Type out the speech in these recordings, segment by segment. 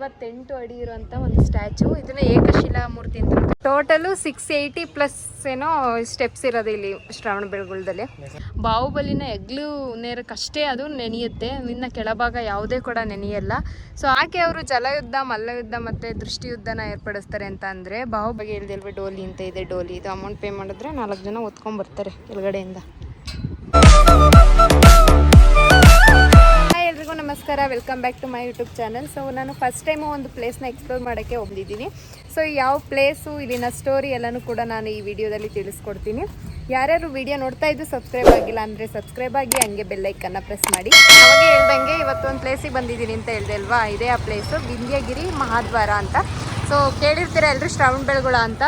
ಐವತ್ತೆಂಟು ಅಡಿ ಇರುವಂತ ಒಂದು ಸ್ಟ್ಯಾಚು. ಇದನ್ನ ಏಕಶಿಲಾ ಮೂರ್ತಿ ಅಂತ ಟೋಟಲು ಸಿಕ್ಸ್ ಏಯ್ಟಿ ಪ್ಲಸ್ ಏನೋ ಸ್ಟೆಪ್ಸ್ ಇರೋದು ಇಲ್ಲಿ ಶ್ರಾವಣ ಬೆಳಗುಳದಲ್ಲಿ. ಬಾಹುಬಲಿನ ಹೆಗ್ಲು ನೇರಕ್ಕಷ್ಟೇ ಅದು ನೆನೆಯುತ್ತೆ. ಇನ್ನ ಕೆಳಭಾಗ ಯಾವುದೇ ಕೂಡ ನೆನೆಯಲ್ಲ. ಸೊ ಆಕೆ ಅವರು ಜಲಯುದ್ಧ, ಮಲ್ಲಯುದ್ಧ ಮತ್ತೆ ದೃಷ್ಟಿಯುದ್ಧನ ಏರ್ಪಡಿಸ್ತಾರೆ ಅಂತ ಅಂದ್ರೆ ಬಾಹುಬಲಿ ಇಲ್ದಿಲ್ವೇ ಡೋಲಿ ಅಂತ ಇದೆ ಡೋಲಿ. ಇದು ಅಮೌಂಟ್ ಪೇ ಮಾಡಿದ್ರೆ ನಾಲ್ಕು ಜನ ಓದ್ಕೊಂಡ್ ಬರ್ತಾರೆ ಕೆಳಗಡೆಯಿಂದ. ಹಾಯ್ ಎಲ್ರಿಗೂ ನಮಸ್ಕಾರ. Welcome back to my YouTube channel so ನಾನು ಫಸ್ಟ್ ಟೈಮು ಒಂದು ಪ್ಲೇಸ್ನ ಎಕ್ಸ್ಪ್ಲೋರ್ ಮಾಡೋಕ್ಕೆ ಹೋಗಿದ್ದೀನಿ ಸೊ ಯಾವ ಪ್ಲೇಸು ಇಲ್ಲಿನ ಸ್ಟೋರಿ ಎಲ್ಲನೂ ಕೂಡ ನಾನು ಈ ವಿಡಿಯೋದಲ್ಲಿ ತಿಳಿಸ್ಕೊಡ್ತೀನಿ. ಯಾರ್ಯಾರು ವಿಡಿಯೋ ನೋಡ್ತಾ ಇದ್ದು ಸಬ್ಸ್ಕ್ರೈಬ್ ಆಗಿಲ್ಲ ಅಂದರೆ ಸಬ್ಸ್ಕ್ರೈಬ್ ಆಗಿ, ಹಂಗೆ ಬೆಲ್ಲೈಕನ್ನು ಪ್ರೆಸ್ ಮಾಡಿ. ಹಾಗೆ ಹೇಳ್ದಂಗೆ ಇವತ್ತೊಂದು ಪ್ಲೇಸಿಗೆ ಬಂದಿದ್ದೀನಿ ಅಂತ ಹೇಳಿದೆ ಅಲ್ವಾ? ಇದೇ ಆ ಪ್ಲೇಸು ವಿಂಧ್ಯಗಿರಿ ಮಹಾದ್ವಾರ ಅಂತ. ಸೊ ಕೇಳಿರ್ತೀರ ಎಲ್ಲರೂ ಶ್ರವಣಬೆಳಗೊಳ ಅಂತ?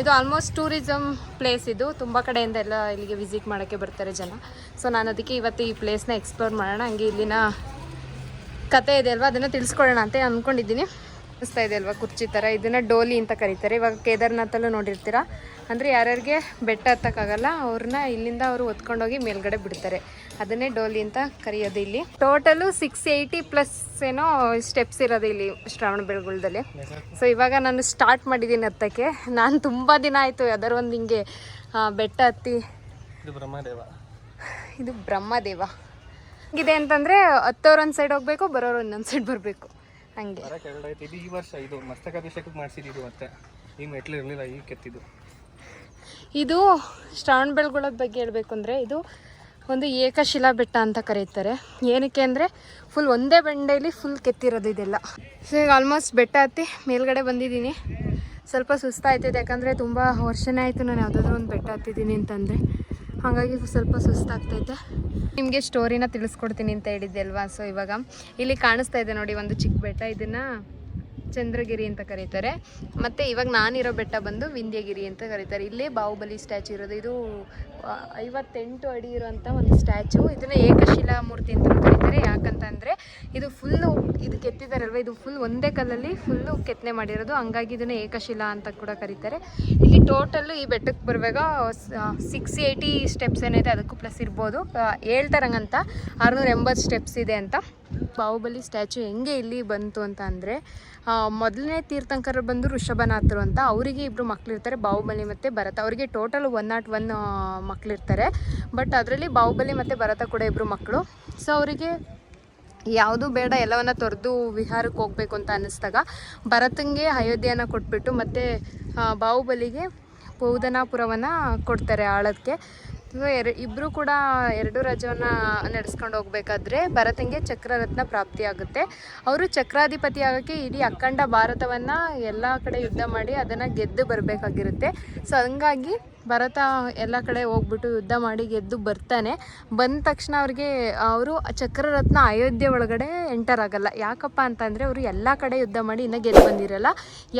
ಇದು ಆಲ್ಮೋಸ್ಟ್ ಟೂರಿಸಮ್ ಪ್ಲೇಸ್ ಇದು. ತುಂಬ ಕಡೆಯಿಂದ ಎಲ್ಲ ಇಲ್ಲಿಗೆ ವಿಸಿಟ್ ಮಾಡೋಕ್ಕೆ ಬರ್ತಾರೆ ಜನ. ಸೊ ನಾನು ಅದಕ್ಕೆ ಇವತ್ತು ಈ ಪ್ಲೇಸ್ನ ಎಕ್ಸ್ಪ್ಲೋರ್ ಮಾಡೋಣ. ಹಂಗೆ ಇಲ್ಲಿನ ಕತೆ ಇದೆ ಅಲ್ವಾ? ಅದನ್ನು ತಿಳಿಸ್ಕೊಳ್ಳೋಣ ಅಂತ ಅಂದ್ಕೊಂಡಿದ್ದೀನಿ ಅನಿಸ್ತಾ ಇದೆ ಅಲ್ವಾ ಕುರ್ಚಿ ಥರ ಇದನ್ನು ಡೋಲಿ ಅಂತ ಕರೀತಾರೆ. ಇವಾಗ ಕೇದಾರ್ನಾಥಲ್ಲೂ ನೋಡಿರ್ತೀರಾ? ಅಂದರೆ ಯಾರ್ಯಾರಿಗೆ ಬೆಟ್ಟ ಹತ್ತಕ್ಕಾಗಲ್ಲ ಅವ್ರನ್ನ ಇಲ್ಲಿಂದ ಅವರು ಹೊತ್ಕೊಂಡೋಗಿ ಮೇಲ್ಗಡೆ ಬಿಡ್ತಾರೆ. ಅದನ್ನೇ ಡೋಲಿ ಅಂತ ಕರೆಯೋದು ಇಲ್ಲಿ. ಟೋಟಲು ಸಿಕ್ಸ್ ಏಯ್ಟಿ ಪ್ಲಸ್ ಏನೋ ಸ್ಟೆಪ್ಸ್ ಇರೋದು ಇಲ್ಲಿ ಶ್ರಾವಣ ಬೆಳಗುಳದಲ್ಲಿ. ಸೊ ಇವಾಗ ನಾನು ಸ್ಟಾರ್ಟ್ ಮಾಡಿದ್ದೀನಿ ಹತ್ತಕ್ಕೆ. ನಾನು ತುಂಬ ದಿನ ಆಯಿತು ಯಾವ್ದಾರು ಒಂದು ಹಿಂಗೆ ಬೆಟ್ಟ ಹತ್ತಿ. ಇದು ಬ್ರಹ್ಮದೇವ. ಇದು ಬ್ರಹ್ಮದೇವ. ಇದೆ ಅಂತಂದರೆ ಹತ್ತೋರು ಒಂದು ಸೈಡ್ ಹೋಗಬೇಕು ಬರೋರು ಇನ್ನೊಂದು ಸೈಡ್ ಬರಬೇಕು. ಹಂಗೆ. ಇದು ಈ ವರ್ಷ ಇದು ಮಸ್ತಕಾಭಿಷೇಕಕ್ಕೆ ಮಾಡಿಸಿದ್ದು ಮತ್ತೆ. ಈ ಮೆಟ್ಲು ಇರಲಿಲ್ಲ ಈಗ ಕೆತ್ತಿದ್ದು. ಇದು ಶ್ರವಣ ಬೆಳಗೊಳದ ಬಗ್ಗೆ ಹೇಳಬೇಕು ಅಂದರೆ ಇದು ಒಂದು ಏಕಶಿಲಾ ಬೆಟ್ಟ ಅಂತ ಕರೀತಾರೆ. ಏನಕ್ಕೆ ಅಂದರೆ ಫುಲ್ ಒಂದೇ ಬಂಡೆಯಲ್ಲಿ ಫುಲ್ ಕೆತ್ತಿರೋದು ಇದೆಲ್ಲ. ಸೊ ಈಗ ಆಲ್ಮೋಸ್ಟ್ ಬೆಟ್ಟ ಹತ್ತಿ ಮೇಲ್ಗಡೆ ಬಂದಿದ್ದೀನಿ. ಸ್ವಲ್ಪ ಸುಸ್ತಾಯ್ತದೆ ಯಾಕಂದರೆ ತುಂಬ ವರ್ಷನೇ ಆಯಿತು ನಾನು ಯಾವುದಾದ್ರೂ ಒಂದು ಬೆಟ್ಟ ಹತ್ತಿದ್ದೀನಿ ಅಂತಂದರೆ. ಹಾಗಾಗಿ ಸ್ವಲ್ಪ ಸುಸ್ತಾಗ್ತೈತೆ. ನಿಮಗೆ ಸ್ಟೋರಿನ ತಿಳಿಸ್ಕೊಡ್ತೀನಿ ಅಂತ ಹೇಳಿದ್ದೆ ಅಲ್ವಾ? ಸೊ ಇವಾಗ ಇಲ್ಲಿ ಕಾಣಿಸ್ತಾ ಇದೆ ನೋಡಿ ಒಂದು ಚಿಕ್ಕ ಬೆಟ್ಟ. ಇದನ್ನು ಚಂದ್ರಗಿರಿ ಅಂತ ಕರೀತಾರೆ. ಮತ್ತು ಇವಾಗ ನಾನಿರೋ ಬೆಟ್ಟ ಬಂದು ವಿಂಧ್ಯಗಿರಿ ಅಂತ ಕರೀತಾರೆ. ಇಲ್ಲಿ ಬಾಹುಬಲಿ ಸ್ಟ್ಯಾಚು ಇರೋದು. ಇದು ಐವತ್ತೆಂಟು ಅಡಿ ಇರುವಂಥ ಒಂದು ಸ್ಟ್ಯಾಚು. ಇದನ್ನು ಏಕಶಿಲಾ ಮೂರ್ತಿ ಅಂತ ಕರೀತಾರೆ. ಯಾಕಂತಂದರೆ ಇದು ಫುಲ್ಲು ಇದು ಕೆತ್ತಿದಾರಲ್ವ ಇದು ಫುಲ್ ಒಂದೇ ಕಲ್ಲಲ್ಲಿ ಫುಲ್ಲು ಕೆತ್ತನೆ ಮಾಡಿರೋದು. ಹಂಗಾಗಿ ಇದನ್ನು ಏಕಶಿಲಾ ಅಂತ ಕೂಡ ಕರೀತಾರೆ. ಇಲ್ಲಿ ಟೋಟಲ್ಲು ಈ ಬೆಟ್ಟಕ್ಕೆ ಬರುವಾಗ ಸಿಕ್ಸ್ ಏಯ್ಟಿ ಸ್ಟೆಪ್ಸ್ ಏನಿದೆ ಅದಕ್ಕೂ ಪ್ಲಸ್ ಇರ್ಬೋದು. ಹೇಳ್ತಾರಂಗಂತ. ಆರುನೂರ ಎಂಬತ್ತು ಸ್ಟೆಪ್ಸ್ ಇದೆ ಅಂತ. ಬಾಹುಬಲಿ ಸ್ಟ್ಯಾಚು ಹೆಂಗೆ ಇಲ್ಲಿ ಬಂತು ಅಂತ ಅಂದರೆ ಮೊದಲನೇ ತೀರ್ಥಂಕರ ಬಂದು ಋಷಭನಾಥರು ಅಂತ ಅವರಿಗೆ ಇಬ್ಬರು ಮಕ್ಕಳಿರ್ತಾರೆ ಬಾಹುಬಲಿ ಮತ್ತು ಭರತ. ಅವರಿಗೆ ಟೋಟಲ್ ಒನ್ ನಾಟ್ ಒನ್ ಮಕ್ಕಳಿರ್ತಾರೆ ಬಟ್ ಅದರಲ್ಲಿ ಬಾಹುಬಲಿ ಮತ್ತು ಭರತ ಕೂಡ ಇಬ್ಬರು ಮಕ್ಕಳು ಸೊ ಅವರಿಗೆ ಯಾವುದು ಬೇಡ ಎಲ್ಲವನ್ನ ತೊರೆದು ವಿಹಾರಕ್ಕೆ ಹೋಗಬೇಕು ಅಂತ ಅನ್ನಿಸ್ದಾಗ ಭರತಂಗೆ ಅಯೋಧ್ಯೆಯನ್ನು ಕೊಟ್ಬಿಟ್ಟು ಮತ್ತು ಬಾಹುಬಲಿಗೆ ಪೌದನಾಪುರವನ್ನು ಕೊಡ್ತಾರೆ ಆಳೋದಕ್ಕೆ ಸೊ ಎರ ಇಬ್ಬರು ಕೂಡ ಎರಡು ರಜವನ್ನು ನಡೆಸ್ಕೊಂಡು ಹೋಗ್ಬೇಕಾದ್ರೆ ಭರತಂಗೆ ಚಕ್ರರತ್ನ ಪ್ರಾಪ್ತಿಯಾಗುತ್ತೆ. ಅವರು ಚಕ್ರಾಧಿಪತಿ ಆಗೋಕ್ಕೆ ಇಡೀ ಅಖಂಡ ಭಾರತವನ್ನು ಎಲ್ಲ ಕಡೆ ಯುದ್ಧ ಮಾಡಿ ಅದನ್ನು ಗೆದ್ದು ಬರಬೇಕಾಗಿರುತ್ತೆ. ಸೊ, ಹಂಗಾಗಿ ಭರತ ಎಲ್ಲ ಕಡೆ ಹೋಗ್ಬಿಟ್ಟು ಯುದ್ಧ ಮಾಡಿ ಗೆದ್ದು ಬರ್ತಾನೆ. ಬಂದ ತಕ್ಷಣ ಅವ್ರಿಗೆ, ಅವರು ಚಕ್ರರತ್ನ ಅಯೋಧ್ಯೆ ಒಳಗಡೆ ಎಂಟರ್ ಆಗಲ್ಲ. ಯಾಕಪ್ಪ ಅಂತಂದರೆ ಅವರು ಎಲ್ಲ ಕಡೆ ಯುದ್ಧ ಮಾಡಿ ಇನ್ನೂ ಗೆದ್ದು ಬಂದಿರಲ್ಲ.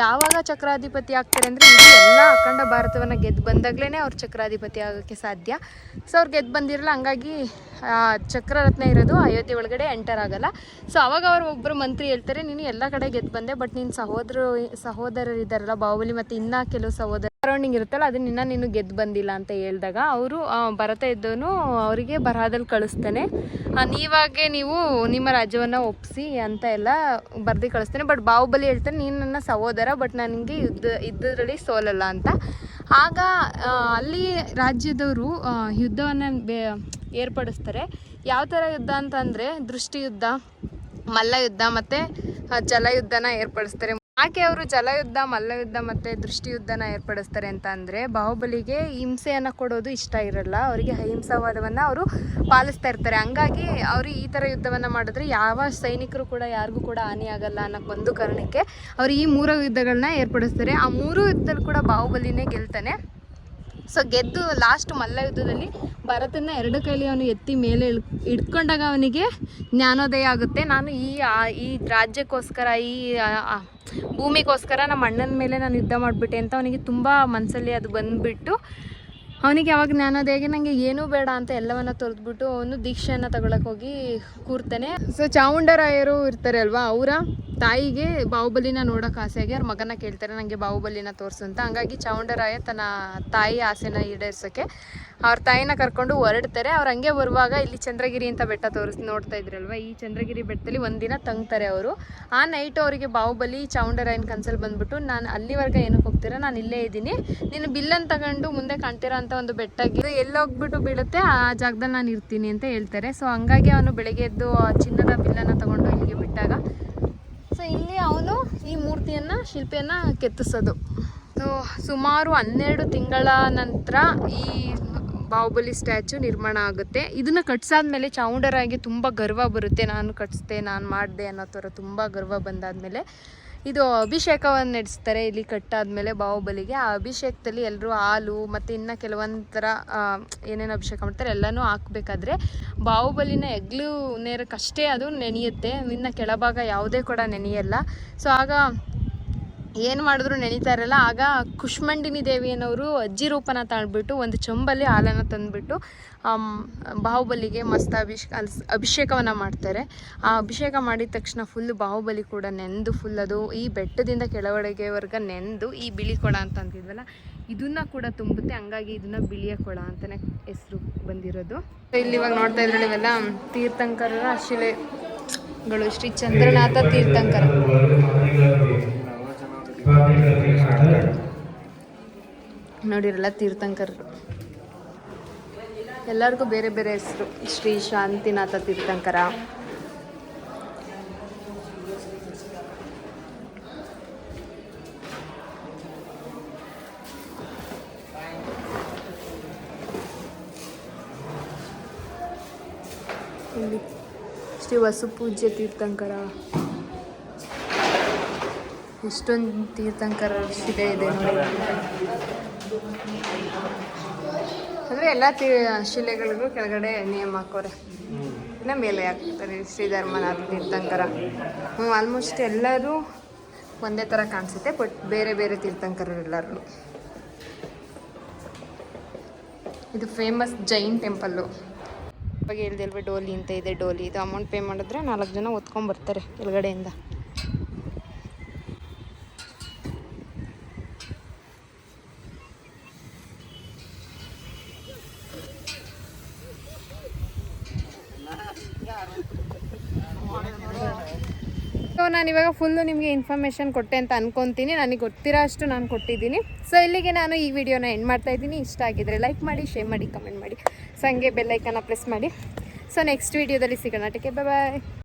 ಯಾವಾಗ ಚಕ್ರಾಧಿಪತಿ ಆಗ್ತಾರೆ ಅಂದರೆ ಇದು ಎಲ್ಲ ಅಖಂಡ ಭಾರತವನ್ನು ಗೆದ್ದು ಬಂದಾಗಲೇ ಅವ್ರು ಚಕ್ರಾಧಿಪತಿ ಆಗೋಕ್ಕೆ ಸಾಧ್ಯ. ಸೊ ಅವ್ರು ಗೆದ್ದು ಬಂದಿರಲ್ಲ, ಹಂಗಾಗಿ ಚಕ್ರರತ್ನ ಇರೋದು ಅಯೋಧ್ಯೆ ಒಳಗಡೆ ಎಂಟರ್ ಆಗಲ್ಲ. ಸೊ ಅವಾಗ ಅವರು ಒಬ್ಬರು ಮಂತ್ರಿ ಹೇಳ್ತಾರೆ, ನೀನು ಎಲ್ಲ ಕಡೆ ಗೆದ್ದು ಬಂದೆ ಬಟ್ ನಿನ್ನ ಸಹೋದರ ಸಹೋದರರಿದ್ದಾರಲ್ಲ ಬಾಹುಬಲಿ ಮತ್ತು ಇನ್ನೂ ಕೆಲವು ಸಹೋದರ ಸರೌಂಡಿಂಗ್ ಇರುತ್ತಲ್ಲ ಅದನ್ನ ಇನ್ನೂ ನೀನು ಗೆದ್ದು ಬಂದಿಲ್ಲ ಅಂತ ಹೇಳಿದಾಗ ಅವರು ಬರತಾ ಇದ್ದವನು ಅವರಿಗೆ ಬರಹದಲ್ಲಿ ಕಳಿಸ್ತಾನೆ. ನೀವಾಗೆ ನೀವು ನಿಮ್ಮ ರಾಜ್ಯವನ್ನು ಒಪ್ಪಿಸಿ ಅಂತ ಎಲ್ಲ ಬರ್ದು ಕಳಿಸ್ತಾನೆ. ಬಟ್ ಬಾಹುಬಲಿ ಹೇಳ್ತಾನೆ, ನೀನು ನನ್ನ ಸಹೋದರ ಬಟ್ ನನಗೆ ಯುದ್ಧ, ಯುದ್ಧದಲ್ಲಿ ಸೋಲಲ್ಲ ಅಂತ. ಆಗ ಅಲ್ಲಿ ರಾಜ್ಯದವರು ಯುದ್ಧವನ್ನು ಬೇ, ಏರ್ಪಡಿಸ್ತಾರೆ. ಯಾವ ಥರ ಯುದ್ಧ ಅಂತಂದರೆ ದೃಷ್ಟಿಯುದ್ಧ, ಮಲ್ಲಯುದ್ಧ ಮತ್ತು ಜಲಯುದ್ಧನ ಏರ್ಪಡಿಸ್ತಾರೆ. ಯಾಕೆ ಅವರು ಜಲಯುದ್ಧ, ಮಲ್ಲಯುದ್ಧ ಮತ್ತು ದೃಷ್ಟಿಯುದ್ಧನ ಏರ್ಪಡಿಸ್ತಾರೆ ಅಂತ ಅಂದರೆ ಬಾಹುಬಲಿಗೆ ಹಿಂಸೆಯನ್ನು ಕೊಡೋದು ಇಷ್ಟ ಇರಲ್ಲ. ಅವರಿಗೆ ಅಹಿಂಸಾವಾದವನ್ನು ಅವರು ಪಾಲಿಸ್ತಾ ಇರ್ತಾರೆ. ಹಂಗಾಗಿ ಅವರು ಈ ಥರ ಯುದ್ಧವನ್ನು ಮಾಡಿದ್ರೆ ಯಾವ ಸೈನಿಕರು ಕೂಡ ಯಾರಿಗೂ ಕೂಡ ಹಾನಿಯಾಗಲ್ಲ ಅನ್ನೋ ಒಂದು ಕಾರಣಕ್ಕೆ ಅವರು ಈ ಮೂರು ಯುದ್ಧಗಳನ್ನ ಏರ್ಪಡಿಸ್ತಾರೆ. ಆ ಮೂರು ಯುದ್ಧದಲ್ಲಿ ಕೂಡ ಬಾಹುಬಲಿನೇ ಗೆಲ್ತಾನೆ. ಸೊ ಗೆದ್ದು ಲಾಸ್ಟ್ ಮಲ್ಲ ಯುದ್ಧದಲ್ಲಿ ಭರತನ ಎರಡು ಕೈಲಿ ಅವನು ಎತ್ತಿ ಮೇಲೆ ಇಳ್ ಇಟ್ಕೊಂಡಾಗ ಅವನಿಗೆ ಜ್ಞಾನೋದಯ ಆಗುತ್ತೆ. ನಾನು ಈ ಈ ರಾಜ್ಯಕ್ಕೋಸ್ಕರ, ಈ ಭೂಮಿಗೋಸ್ಕರ ನಮ್ಮ ಅಣ್ಣನ ಮೇಲೆ ನಾನು ಯುದ್ಧ ಮಾಡಿಬಿಟ್ಟೆ ಅಂತ ಅವನಿಗೆ ತುಂಬ ಮನಸ್ಸಲ್ಲಿ ಅದು ಬಂದುಬಿಟ್ಟು ಅವನಿಗೆ ಯಾವಾಗ ಜ್ಞಾನೋದಯಗೆ ನನಗೆ ಏನೂ ಬೇಡ ಅಂತ ಎಲ್ಲವನ್ನ ತೊರೆದ್ಬಿಟ್ಟು ಅವನು ದೀಕ್ಷೆಯನ್ನು ತಗೊಳಕ್ಕೆ ಹೋಗಿ ಕೂರ್ತಾನೆ. ಸೊ ಚಾಮುಂಡರಾಯರು ಇರ್ತಾರೆ ಅಲ್ವಾ ಅವರ? ತಾಯಿಗೆ ಬಾಹುಬಲಿನ ನೋಡೋಕೆ ಆಸೆಯಾಗಿ ಅವ್ರ ಮಗನ ಕೇಳ್ತಾರೆ ನನಗೆ ಬಾಹುಬಲಿನ ತೋರಿಸು ಅಂತ. ಹಂಗಾಗಿ ಚೌಂಡರಾಯ ತನ್ನ ತಾಯಿ ಆಸೆನ ಈಡೇರ್ಸೋಕ್ಕೆ ಅವ್ರ ತಾಯಿನ ಕರ್ಕೊಂಡು ಹೊರಡ್ತಾರೆ. ಅವ್ರು ಹಂಗೆ ಬರುವಾಗ ಇಲ್ಲಿ ಚಂದ್ರಗಿರಿ ಅಂತ ಬೆಟ್ಟ ತೋರಿಸಿ, ನೋಡ್ತಾ ಇದ್ರಲ್ವ? ಈ ಚಂದ್ರಗಿರಿ ಬೆಟ್ಟದಲ್ಲಿ ಒಂದಿನ ತಂಗ್ತಾರೆ ಅವರು. ಆ ನೈಟು ಅವರಿಗೆ ಬಾಹುಬಲಿ ಚಾವುಂಡರಾಯನ ಕನ್ಸಲ್ಲಿ ಬಂದ್ಬಿಟ್ಟು, ನಾನು ಅಲ್ಲಿವರೆಗೆ ಏನಕ್ಕೆ ಹೋಗ್ತೀರಾ? ನಾನು ಇಲ್ಲೇ ಇದ್ದೀನಿ. ನೀನು ಬಿಲ್ಲನ್ನು ತಗೊಂಡು ಮುಂದೆ ಕಾಣ್ತಿರೋ ಅಂತ ಒಂದು ಬೆಟ್ಟಗೆ ಎಲ್ಲೋಗ್ಬಿಟ್ಟು ಬೀಳುತ್ತೆ. ಆ ಜಾಗದಲ್ಲಿ ನಾನು ಇರ್ತೀನಿ ಅಂತ ಹೇಳ್ತಾರೆ. ಸೊ ಹಂಗಾಗಿ ಅವನು ಬೆಳಗ್ಗೆ ಎದ್ದು ಚಿನ್ನದ ಬಿಲ್ಲನ್ನು ತಗೊಂಡು ಇಲ್ಲಿಗೆ ಬಿಟ್ಟಾಗ ಇಲ್ಲಿ ಅವನು ಈ ಮೂರ್ತಿಯನ್ನು, ಶಿಲ್ಪಿಯನ್ನು ಕೆತ್ತಿಸೋದು. ಸುಮಾರು ಹನ್ನೆರಡು ತಿಂಗಳ ನಂತರ ಈ ಬಾಹುಬಲಿ ಸ್ಟ್ಯಾಚು ನಿರ್ಮಾಣ ಆಗುತ್ತೆ. ಇದನ್ನು ಕಟ್ಸಾದ್ಮೇಲೆ ಚಾವುಂಡರಾಗಿ ತುಂಬ ಗರ್ವ ಬರುತ್ತೆ. ನಾನು ಕಟ್ಸ್ದೆ, ನಾನು ಮಾಡಿದೆ ಅನ್ನೋ ಥರ ತುಂಬ ಗರ್ವ ಬಂದಾದಮೇಲೆ. ಇದು ಅಭಿಷೇಕವನ್ನು ನಡೆಸ್ತಾರೆ ಇಲ್ಲಿ ಕಟ್ಟಾದ್ಮೇಲೆ ಬಾಹುಬಲಿಗೆ. ಆ ಅಭಿಷೇಕದಲ್ಲಿ ಎಲ್ಲರೂ ಹಾಲು ಮತ್ತು ಇನ್ನು ಕೆಲವೊಂಥರ ಥರ ಏನೇನು ಅಭಿಷೇಕ ಮಾಡ್ತಾರೆ ಎಲ್ಲನೂ ಹಾಕ್ಬೇಕಾದ್ರೆ ಬಾಹುಬಲಿನ ಹೆಗ್ಲು ನೇರಕ್ಕಷ್ಟೇ ಅದು ನೆನೆಯುತ್ತೆ. ಇನ್ನು ಕೆಳಭಾಗ ಯಾವುದೇ ಕೂಡ ನೆನೆಯಲ್ಲ. ಸೊ ಆಗ ಏನು ಮಾಡಿದ್ರು ನೆನೀತಾ ಇರಲ್ಲ, ಆಗ ಕುಷ್ಮಂಡಿನಿ ದೇವಿಯನ್ನವರು ಅಜ್ಜಿ ರೂಪನ ತಾಳ್ಬಿಟ್ಟು ಒಂದು ಚೊಂಬಲ್ಲಿ ಹಾಲನ್ನು ತಂದುಬಿಟ್ಟು ಬಾಹುಬಲಿಗೆ ಮಸ್ತ್ ಅಭಿಷೇಕ ಅಭಿಷೇಕವನ್ನು ಮಾಡ್ತಾರೆ. ಆ ಅಭಿಷೇಕ ಮಾಡಿದ ತಕ್ಷಣ ಫುಲ್ ಬಾಹುಬಲಿ ಕೂಡ ನೆಂದು ಫುಲ್ ಅದು ಈ ಬೆಟ್ಟದಿಂದ ಕೆಳಗಡೆಗೆವರೆಗೆ ನೆಂದು, ಈ ಬಿಳಿ ಕೊಡ ಅಂತ ಅಂತಿದ್ವಲ್ಲ, ಇದನ್ನ ಕೂಡ ತುಂಬುತ್ತೆ, ಹಂಗಾಗಿ ಇದನ್ನ ಬಿಳಿಯ ಕೊಳ ಅಂತಲೇ ಹೆಸರು ಬಂದಿರೋದು. ಇಲ್ಲಿ ಇವಾಗ ನೋಡ್ತಾ ಇದ್ರೆ ಇವೆಲ್ಲ ತೀರ್ಥಂಕರರ ಶಿಲೆಗಳು. ಶ್ರೀ ಚಂದ್ರನಾಥ ತೀರ್ಥಂಕರ. ನೋಡಿರಲ್ಲ ತೀರ್ಥಂಕರರು ಎಲ್ಲರಿಗೂ ಬೇರೆ ಬೇರೆ ಹೆಸರು. ಶ್ರೀ ಶಾಂತಿನಾಥ ತೀರ್ಥಂಕರ. ಇಲ್ಲಿ ಶ್ರೀ ವಸುಪೂಜ್ಯ ತೀರ್ಥಂಕರ. ಎಷ್ಟೊಂದು ತೀರ್ಥಂಕರ ಶಿಲೆ ಇದೆ ಅಂದರೆ ಎಲ್ಲ ತೀ, ಶಿಲೆಗಳಿಗೂ ಕೆಳಗಡೆ ನೇಮ್ ಹಾಕೋರೆ. ಇನ್ನ ಮೇಲೆ ಹಾಕ್ತಾರೆ ಶ್ರೀಧರ್ಮನಾಥ ತೀರ್ಥಂಕರ. ಹ್ಞೂ ಆಲ್ಮೋಸ್ಟ್ ಎಲ್ಲರೂ ಒಂದೇ ಥರ ಕಾಣಿಸುತ್ತೆ ಬಟ್ ಬೇರೆ ಬೇರೆ ತೀರ್ಥಂಕರರು ಎಲ್ಲರೂ ಇದು ಫೇಮಸ್ ಜೈನ್ ಟೆಂಪಲ್ಲು ಇವಾಗ ಹೇಳ್ದಲ್ವ ಡೋಲಿ ಅಂತ ಇದೆ, ಡೋಲಿ. ಇದು ಅಮೌಂಟ್ ಪೇ ಮಾಡಿದ್ರೆ ನಾಲ್ಕು ಜನ ಓದ್ಕೊಂಡು ಬರ್ತಾರೆ ಕೆಳಗಡೆಯಿಂದ. ನಾನು ಇವಾಗ ಫುಲ್ಲು ನಿಮಗೆ ಇನ್ಫಾರ್ಮೇಷನ್ ಕೊಟ್ಟೆ ಅಂತ ಅನ್ಕೊತೀನಿ. ನನಗೆ ಗೊತ್ತಿರೋ ಅಷ್ಟು ನಾನು ಕೊಟ್ಟಿದ್ದೀನಿ. ಸೊ ಇಲ್ಲಿಗೆ ನಾನು ಈ ವಿಡಿಯೋನ ಎಂಡ್ ಮಾಡ್ತಾ ಇದ್ದೀನಿ. ಇಷ್ಟ ಆಗಿದ್ರೆ ಲೈಕ್ ಮಾಡಿ ಶೇರ್ ಮಾಡಿ ಕಮೆಂಟ್ ಮಾಡಿ. ಸೊ ಹಂಗೆ ಬೆಲ್ಲೈಕನ್ನ ಪ್ರೆಸ್ ಮಾಡಿ. ಸೊ ನೆಕ್ಸ್ಟ್ ವಿಡಿಯೋದಲ್ಲಿ ಸಿಗೋಣ. ಟೇಕೆ ಬಾಯ್